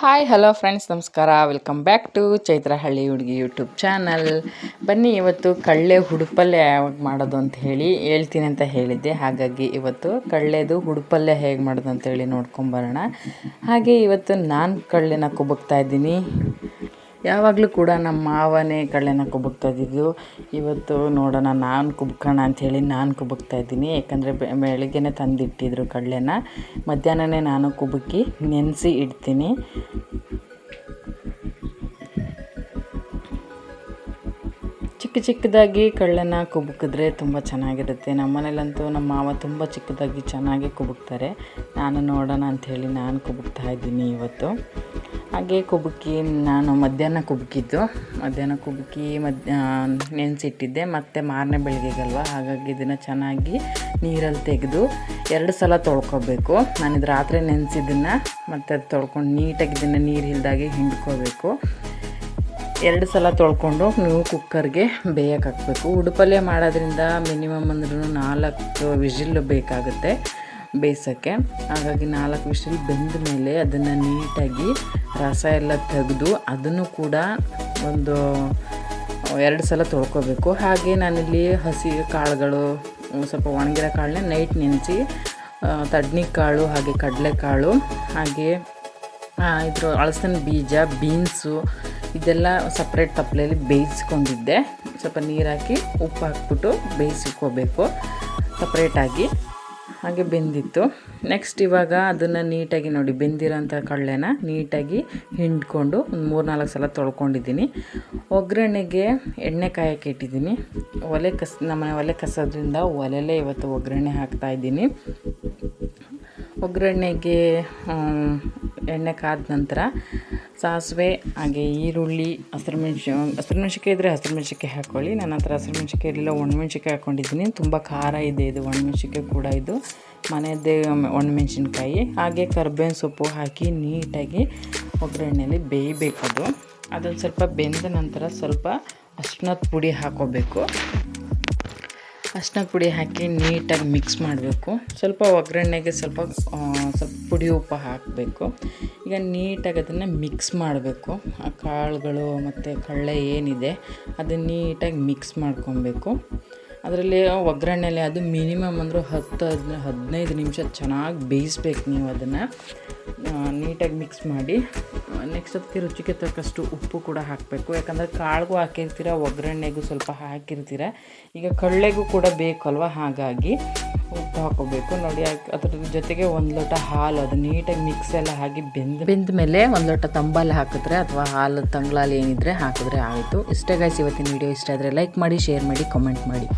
Hi hello friends ನಮಸ್ಕಾರ. Welcome back to ಚೈತ್ರಹಳ್ಳಿ ಹುಡುಗಿ YouTube channel ಬನ್ನಿ, ಇವತ್ತು ಕಳ್ಳೆ ಹುಡುಪಲ್ಯ ಯಾವಾಗ ಮಾಡೋದು ಅಂತ ಹೇಳಿ ಹೇಳ್ತೀನಿ ಅಂತ ಹೇಳಿದ್ದೆ. ಹಾಗಾಗಿ ಇವತ್ತು ಕಳ್ಳೆದು ಹುಡುಪಲ್ಯ ಹೇಗೆ ಮಾಡೋದು ಅಂತ ಹೇಳಿ ನೋಡ್ಕೊಂಬರೋಣ ಹಾಗೆ ಇವತ್ತು ನಾನು ಕಳ್ಳೆನ ಕೊಬ್ಬಕ್ತಾ ಇದ್ದೀನಿ. ಯಾವಾಗಲೂ ಕೂಡ ನಮ್ಮ ಮಾವನೇ ಕಳ್ಳೆನ ಕುಬುಕ್ತಾ ಇದ್ದಿದ್ದು. ಇವತ್ತು ನೋಡೋಣ, ನಾನು ಕುಬ್ಕೋಣ ಅಂಥೇಳಿ ನಾನು ಕುಬಕ್ತಾ ಇದ್ದೀನಿ. ಯಾಕಂದರೆ ಬೆಳಗ್ಗೆನೇ ತಂದಿಟ್ಟಿದ್ರು ಕಳ್ಳೆನ. ಮಧ್ಯಾಹ್ನನೇ ನಾನು ಕುಬುಕಿ ನೆನೆಸಿ ಇಡ್ತೀನಿ. ಚಿಕ್ಕ ಚಿಕ್ಕದಾಗಿ ಕಳ್ಳನ್ನ ಕುಬುಕಿದ್ರೆ ತುಂಬ ಚೆನ್ನಾಗಿರುತ್ತೆ. ನಮ್ಮ ಮನೇಲಂತೂ ನಮ್ಮ ಮಾವ ತುಂಬ ಚಿಕ್ಕದಾಗಿ ಚೆನ್ನಾಗಿ ಕುಬುಕ್ತಾರೆ. ನಾನು ನೋಡೋಣ ಅಂಥೇಳಿ ನಾನು ಕುಬುಕ್ತಾ ಇದ್ದೀನಿ ಇವತ್ತು. ಹಾಗೆ ಕುಬುಕಿ, ನಾನು ಮಧ್ಯಾಹ್ನ ಕುಬುಕಿದ್ದು. ಮಧ್ಯಾಹ್ನ ಕುಬುಕಿ ಮಧ್ಯ ನೆನೆಸಿಟ್ಟಿದ್ದೆ. ಮತ್ತು ಮಾರನೇ ಬೆಳಗ್ಗೆಗಲ್ವ? ಹಾಗಾಗಿ ಇದನ್ನು ಚೆನ್ನಾಗಿ ನೀರಲ್ಲಿ ತೆಗೆದು ಎರಡು ಸಲ ತೊಳ್ಕೊಬೇಕು. ನಾನಿದು ರಾತ್ರಿ ನೆನೆಸಿದ್ದನ್ನು ಮತ್ತು ಅದು ತೊಳ್ಕೊಂಡು ನೀಟಾಗಿ ಇದನ್ನು ನೀರು ಇಲ್ದಾಗೆ ಹಿಂಡ್ಕೋಬೇಕು. ಎರಡು ಸಲ ತೊಳ್ಕೊಂಡು ನೀವು ಕುಕ್ಕರ್ಗೆ ಬೇಯಕ್ಕೆ ಹಾಕಬೇಕು. ಉಡುಪಲ್ಯ ಮಾಡೋದ್ರಿಂದ ಮಿನಿಮಮ್ ಅಂದ್ರೂ ನಾಲ್ಕು ವಿಜಿಲ್ ಬೇಕಾಗುತ್ತೆ ಬೇಯಿಸೋಕ್ಕೆ. ಹಾಗಾಗಿ ನಾಲ್ಕು ವಿಷಲ್ ಬೆಂದ ಮೇಲೆ ಅದನ್ನು ನೀಟಾಗಿ ರಸ ಎಲ್ಲ ತೆಗೆದು ಅದನ್ನು ಕೂಡ ಒಂದು ಎರಡು ಸಲ ತೊಳ್ಕೊಬೇಕು. ಹಾಗೆ ನಾನಿಲ್ಲಿ ಹಸಿ ಕಾಳುಗಳು, ಸ್ವಲ್ಪ ಒಣಗಿರೋ ಕಾಳನ್ನ ನೈಟ್ ನೆನೆಸಿ ತಡ್ನಿ ಕಾಳು ಹಾಗೆ ಕಡಲೆಕಾಳು ಹಾಗೆ ಇದ್ರ ಅಳಸನ ಬೀಜ, ಬೀನ್ಸು ಇದೆಲ್ಲ ಸಪ್ರೇಟ್ ತಪ್ಪಲೆಯಲ್ಲಿ ಬೇಯಿಸ್ಕೊಂಡಿದ್ದೆ. ಸ್ವಲ್ಪ ನೀರು ಹಾಕಿ ಉಪ್ಪು ಹಾಕ್ಬಿಟ್ಟು ಬೇಯಿಸ್ಕೋಬೇಕು. ಸಪ್ರೇಟಾಗಿ ಹಾಗೆ ಬೆಂದಿತ್ತು. ನೆಕ್ಸ್ಟ್ ಇವಾಗ ಅದನ್ನು ನೀಟಾಗಿ ನೋಡಿ, ಬೆಂದಿರೋಂಥ ಕಳ್ಳೆನ ನೀಟಾಗಿ ಹಿಂಡ್ಕೊಂಡು ಒಂದು ಮೂರು ನಾಲ್ಕು ಸಲ ತೊಳ್ಕೊಂಡಿದ್ದೀನಿ. ಒಗ್ಗರಣೆಗೆ ಎಣ್ಣೆ ಕಾಯಕ್ಕೆ ಇಟ್ಟಿದ್ದೀನಿ. ಒಲೆ ಕಸ, ನಮ್ಮ ಒಲೆ ಕಸೋದ್ರಿಂದ ಒಲೆಲೇ ಇವತ್ತು ಒಗ್ಗರಣೆ ಹಾಕ್ತಾಯಿದ್ದೀನಿ ಒಗ್ಗರಣೆಗೆ ಎಣ್ಣೆ ಕಾದ ನಂತರ ಸಾಸಿವೆ, ಹಾಗೆ ಈರುಳ್ಳಿ ಹಸಿರು ಮೆಣಸು ಹಸಿರು ಮೆಣ್ಸಿಕಾಯಿ ಇದ್ದರೆ ಹಸಿರು ಮೆಣ್ಸಿಕಾಯಿ ಹಾಕ್ಕೊಳ್ಳಿ ನನ್ನ ಹತ್ರ ಹಸಿರು ಮೆಣ್ಸಿಕಾಯಿ ಇರಲಿಲ್ಲ ಒಣಮೆಣ್ಸಿಕಾಯಿ ಹಾಕ್ಕೊಂಡಿದ್ದೀನಿ ತುಂಬ ಖಾರ ಇದೆ ಇದು ಒಣಮೆಣ್ಸಿಕಾಯಿ ಕೂಡ ಇದು. ಮನೆಯದ್ದೇ ಒಣಮೆಣ್ಸಿನ್ಕಾಯಿ. ಹಾಗೆ ಕರ್ಬೇವಿನ ಸೊಪ್ಪು ಹಾಕಿ ನೀಟಾಗಿ ಒಗ್ಗರಣೆಯಲ್ಲಿ ಬೇಯಬೇಕದು ಅದೊಂದು ಸ್ವಲ್ಪ ಬೆಂದ ನಂತರ ಸ್ವಲ್ಪ ಅರ್ಶಿನದ ಪುಡಿ ಹಾಕೋಬೇಕು. ಅರ್ಶಿನ ಪುಡಿ ಹಾಕಿ ನೀಟಾಗಿ ಮಿಕ್ಸ್ ಮಾಡಬೇಕು. ಸ್ವಲ್ಪ ಒಗ್ಗರಣೆಗೆ ಸ್ವಲ್ಪ ಸ್ವಲ್ಪ ಪುಡಿ ಉಪ್ಪು ಹಾಕಬೇಕು. ಈಗ ನೀಟಾಗಿ ಅದನ್ನು ಮಿಕ್ಸ್ ಮಾಡಬೇಕು. ಆ ಕಾಳುಗಳು ಮತ್ತು ಕಳ್ಳೆ ಏನಿದೆ, ಅದನ್ನು ನೀಟಾಗಿ ಮಿಕ್ಸ್ ಮಾಡ್ಕೊಬೇಕು. ಅದರಲ್ಲಿ ಒಗ್ಗರಣೆಯಲ್ಲಿ ಅದು ಮಿನಿಮಮ್ ಅಂದರೂ ಹತ್ತು ಹದಿನೈದು ನಿಮಿಷ ಚೆನ್ನಾಗಿ ಬೇಯಿಸ್ಬೇಕು ನೀವು ಅದನ್ನು. ನೀಟಾಗಿ ಮಿಕ್ಸ್ ಮಾಡಿ. ನೆಕ್ಸ್ಟ್ ಅದಕ್ಕೆ ರುಚಿಗೆ ತಕ್ಕಷ್ಟು ಉಪ್ಪು ಕೂಡ ಹಾಕಬೇಕು. ಯಾಕಂದರೆ ಕಾಳಿಗೂ ಹಾಕಿರ್ತೀರ, ಒಗ್ಗರಣೆಗೂ ಸ್ವಲ್ಪ ಹಾಕಿರ್ತೀರ. ಈಗ ಕಳ್ಳೆಗೂ ಕೂಡ ಬೇಕಲ್ವ ಹಾಗಾಗಿ. ಹಾಕೋಬೇಕು. ನೋಡಿ ಅದ್ರ ಜೊತೆಗೆ ಒಂದು ಲೋಟ ಹಾಲು, ಅದು ನೀಟಾಗಿ ಮಿಕ್ಸ್ ಎಲ್ಲ ಹಾಕಿ ಬೆಂದು ಬೆಂದ ಮೇಲೆ ಒಂದು ಲೋಟ ತಂಬಲ್ಲಿ ಹಾಕಿದ್ರೆ ಅಥವಾ ಹಾಲು ತಂಗ್ಳಲ್ಲಿ ಏನಿದ್ರೆ ಹಾಕಿದ್ರೆ ಆಯಿತು. ಇಷ್ಟೇ ಗಾಯ್ಸ್ ಇವತ್ತಿನ ವಿಡಿಯೋ ಇಷ್ಟ ಆದರೆ ಲೈಕ್ ಮಾಡಿ ಶೇರ್ ಮಾಡಿ ಕಮೆಂಟ್ ಮಾಡಿ.